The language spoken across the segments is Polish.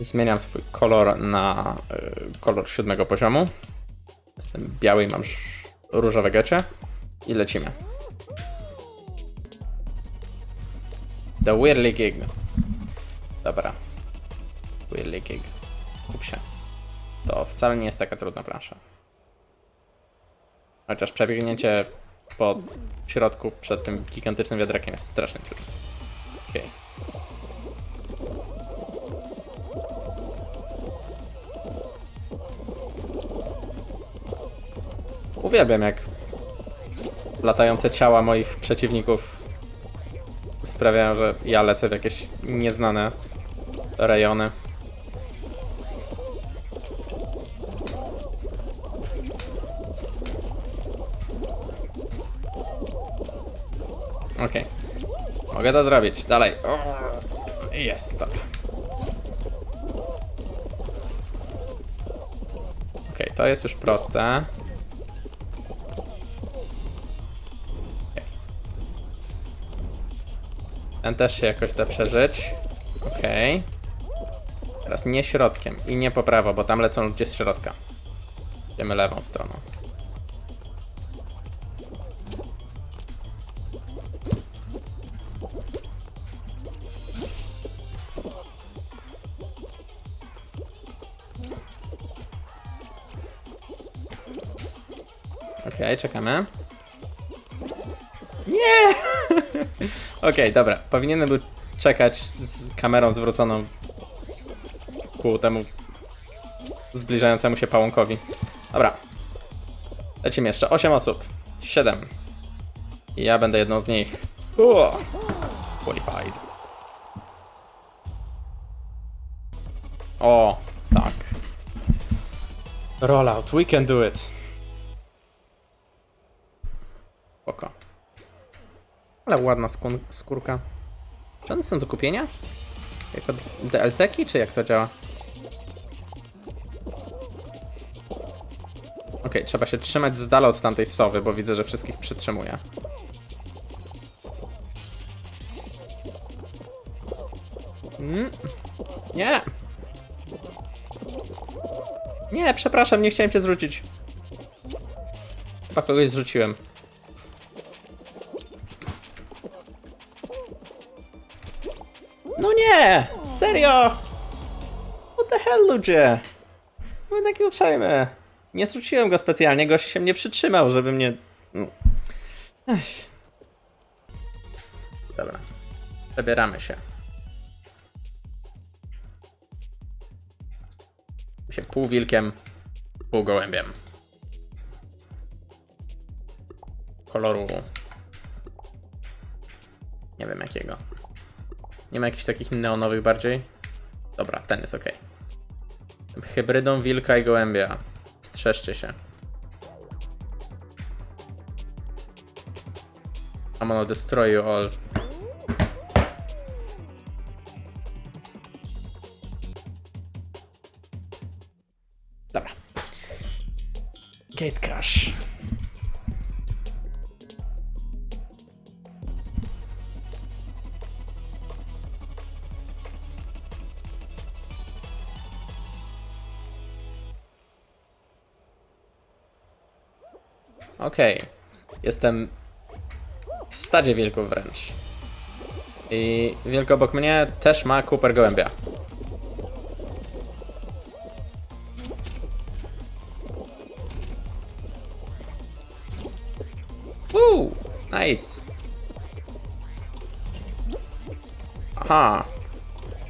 Zmieniam swój kolor na y, kolor siódmego poziomu. Jestem biały i mam różowe gecie. I lecimy. The Whirly Gig. Dobra. Whirly Gig. Kup się. To wcale nie jest taka trudna plansza. Chociaż przebiegnięcie po środku przed tym gigantycznym wiadrakiem jest strasznie trudne. Okej. Uwielbiam jak latające ciała moich przeciwników sprawiają, że ja lecę w jakieś nieznane rejony. Okej. Mogę to zrobić. Dalej. Jest, dobra. Okej, to jest już proste. Ten też się jakoś da przeżyć. Okej. Teraz nie środkiem i nie po prawo, bo tam lecą ludzie z środka. Idziemy lewą stroną. Okej, czekamy. Okej, dobra. Powinienem był czekać z kamerą zwróconą ku temu zbliżającemu się pałąkowi. Dobra. Lecimy jeszcze. 8 osób. 7. I ja będę jedną z nich. Uo. Qualified. O, tak. Rollout, we can do it. Oko. Ale ładna skórka. Czy one są do kupienia? Jako DLC-ki, czy jak to działa? Okej, trzeba się trzymać z dala od tamtej sowy, bo widzę, że wszystkich przytrzymuje. Mm. Nie! Nie, przepraszam, nie chciałem cię zrzucić. Chyba kogoś zrzuciłem. Nie! Serio! What the hell, ludzie? Byłem taki uprzejmy. Nie zrzuciłem go specjalnie, gość się mnie przytrzymał, żeby mnie... no. Ech. Dobra. Zabieramy się. się pół wilkiem, pół gołębiem. Koloru... Nie wiem jakiego. Nie ma jakichś takich neonowych bardziej? Dobra, ten jest ok. Hybrydą wilka i gołębia. Strzeżcie się. I'm gonna destroy you all. Dobra. Gate crash. Okej. Jestem w stadzie wilków wręcz. I wielko obok mnie też ma Cooper gołębia. Woo! Nice! Aha!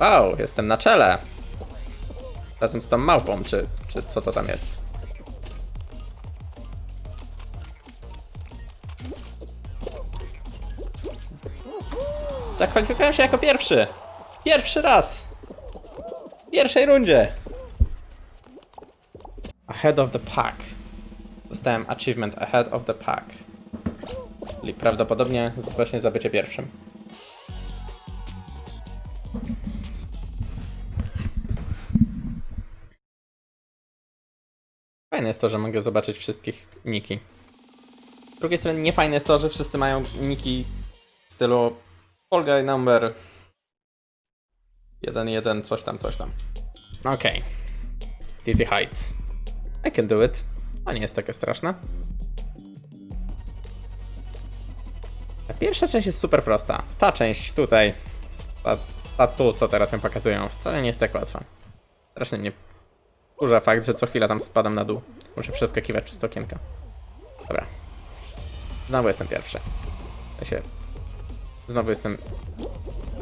Wow, jestem na czele! Razem z tą małpą, czy, czy co to tam jest? Zakwalifikowałem się jako pierwszy! Pierwszy raz! W pierwszej rundzie! Ahead of the pack. Dostałem achievement Ahead of the pack. Czyli prawdopodobnie właśnie za bycie pierwszym. Fajne jest to, że mogę zobaczyć wszystkich niki. Z drugiej strony nie fajne jest to, że wszyscy mają niki w stylu Fall Guy number 1-1, coś tam, coś tam. Okej. Dizzy Heights. I can do it. To nie jest takie straszne. Ta pierwsza część jest super prosta. Ta część tutaj, ta, ta tu, co teraz mi pokazują, wcale nie jest tak łatwa. Strasznie mnie kurza fakt, że co chwila tam spadam na dół. Muszę przeskakiwać przez okienka. Dobra. Znowu jestem pierwszy. Ja się... Znowu jestem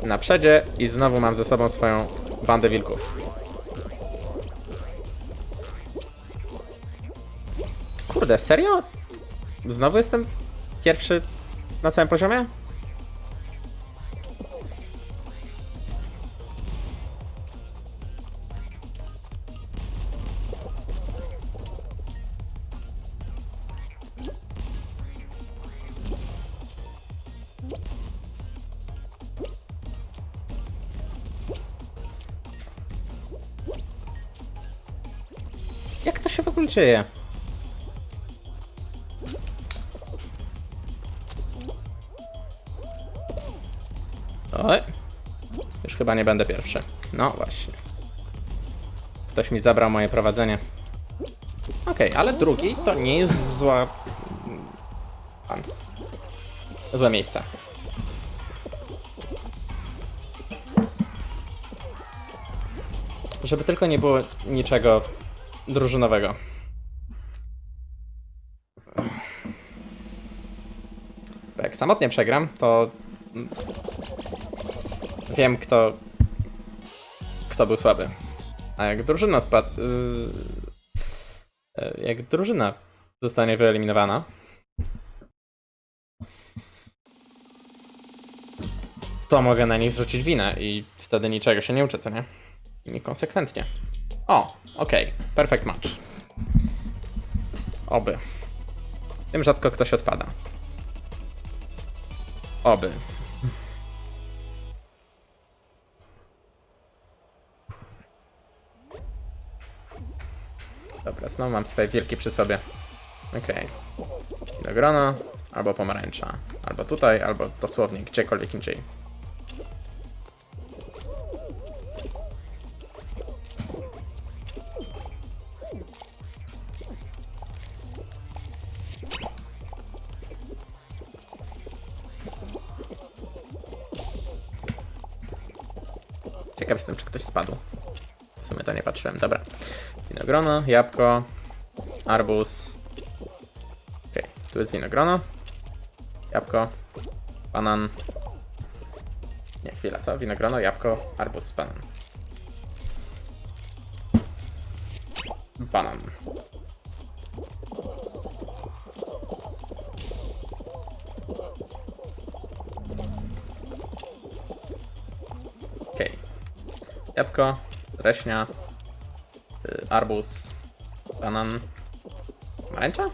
na przedzie i znowu mam ze sobą swoją bandę wilków. Kurde, serio? Znowu jestem pierwszy na całym poziomie? Ogóle dzieje? Oj. Już chyba nie będę pierwszy. No właśnie. Ktoś mi zabrał moje prowadzenie. Okej, ale drugi to nie jest zła... Pan. Złe miejsce. Żeby tylko nie było niczego drużynowego. Bo jak samotnie przegram, to wiem kto kto był słaby. A jak drużyna spadł. Yy, jak drużyna zostanie wyeliminowana. To mogę na nich zrzucić winę i wtedy niczego się nie uczę, co nie? Niekonsekwentnie. O, okej. Perfect match. Oby. Tym rzadko ktoś odpada. Oby. Dobra, znowu mam swoje wielkie przy sobie. Okej. Okay. grona, albo pomarańcza. Albo tutaj, albo dosłownie gdziekolwiek indziej. Ciekaw jestem, czy ktoś spadł. W sumie to nie patrzyłem. Dobra. Winogrono, jabłko, arbuz. Okej, tu jest winogrono. Jabłko, banan. Nie, chwila, co? Winogrono, jabłko, arbuz, banan. Banan. Jabłko, reśnia, y, arbuz, banan, pomarańcza?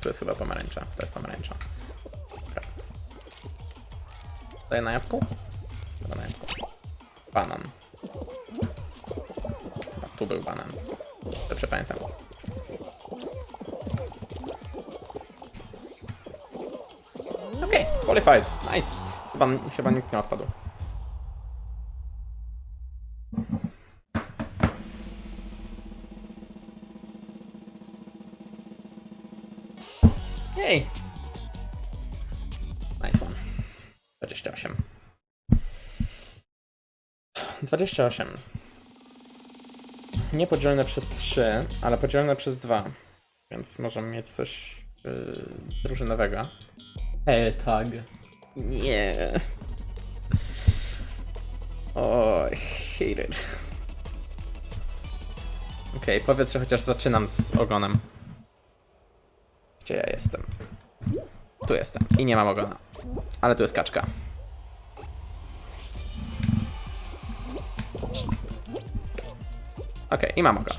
Tu jest chyba pomarańcza, to jest pomarańcza. Dobra. Daję na jabłku? Dobra, na jabłku. Banan. Chyba tu był banan. Dobrze pamiętam. Okej, qualified, nice. Chyba, chyba nikt nie odpadł. Jej! Nice one. 28. 28. Nie podzielone przez 3, ale podzielone przez 2. Więc możemy mieć coś yy, drużynowego. E, tag. Nie. O, I hate it. Okej, powiedz, że chociaż zaczynam z ogonem. Gdzie ja jestem? Tu jestem. I nie mam ogona. Ale tu jest kaczka. Okej, i mam ogon.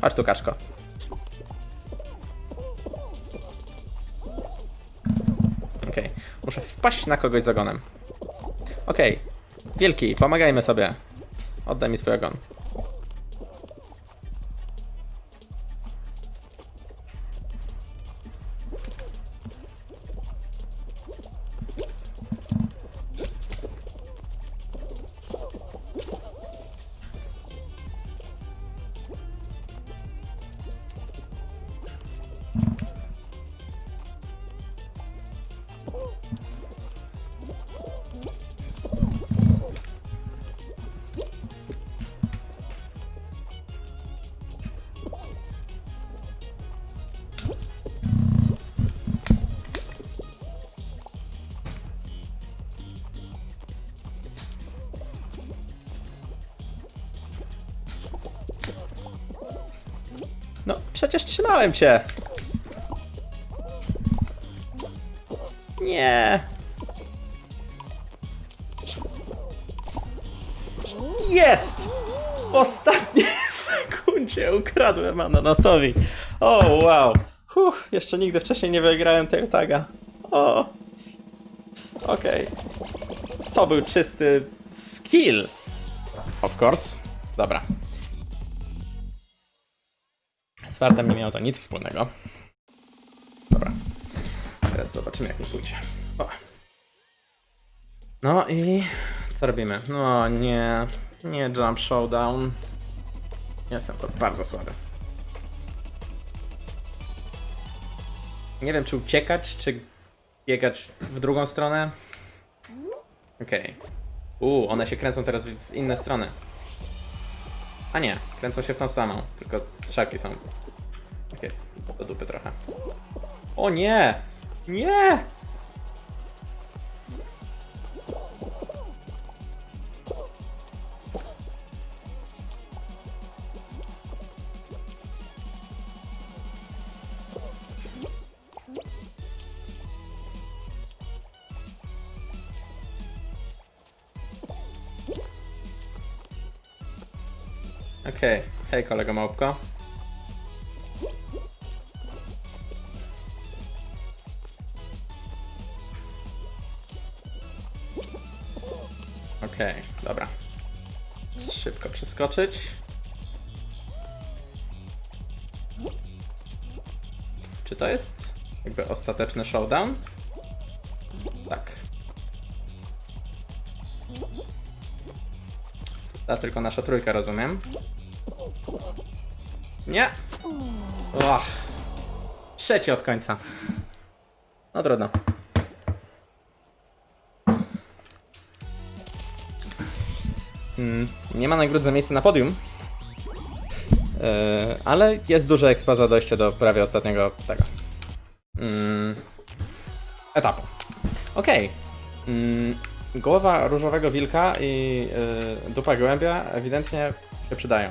Chodź tu, kaczko. wpaść na kogoś z ogonem. Okej. Okay. Wielki, pomagajmy sobie. Oddaj mi swój ogon. Przecież trzymałem cię. Nie. Jest! W ostatniej sekundzie ukradłem ananasowi. O, wow. Huh, jeszcze nigdy wcześniej nie wygrałem tego taga. O. Okej. To był czysty skill. Of course. Dobra. Z fartem nie miało to nic wspólnego. Dobra. Teraz zobaczymy jak mi pójdzie. O. No i co robimy? No nie, nie jump showdown. Jestem to bardzo słaby. Nie wiem czy uciekać, czy biegać w drugą stronę. Okej. Uuu, one się kręcą teraz w inne strony. A nie, kręcą się w tą samą, tylko strzałki są. Takie do dupy trochę. O nie! Nie! Okej, hej kolego małpko. Dobra. Szybko przeskoczyć. Czy to jest jakby ostateczny showdown? Tak. Ta tylko nasza trójka, rozumiem. Nie! Och. Trzeci od końca. No trudno. Nie ma nagród za miejsce na podium. Yy, ale jest duże expa za dojście do prawie ostatniego tego. Mm, etapu. Okej. Mm, głowa różowego wilka i yy, dupa gołębia ewidentnie się przydają.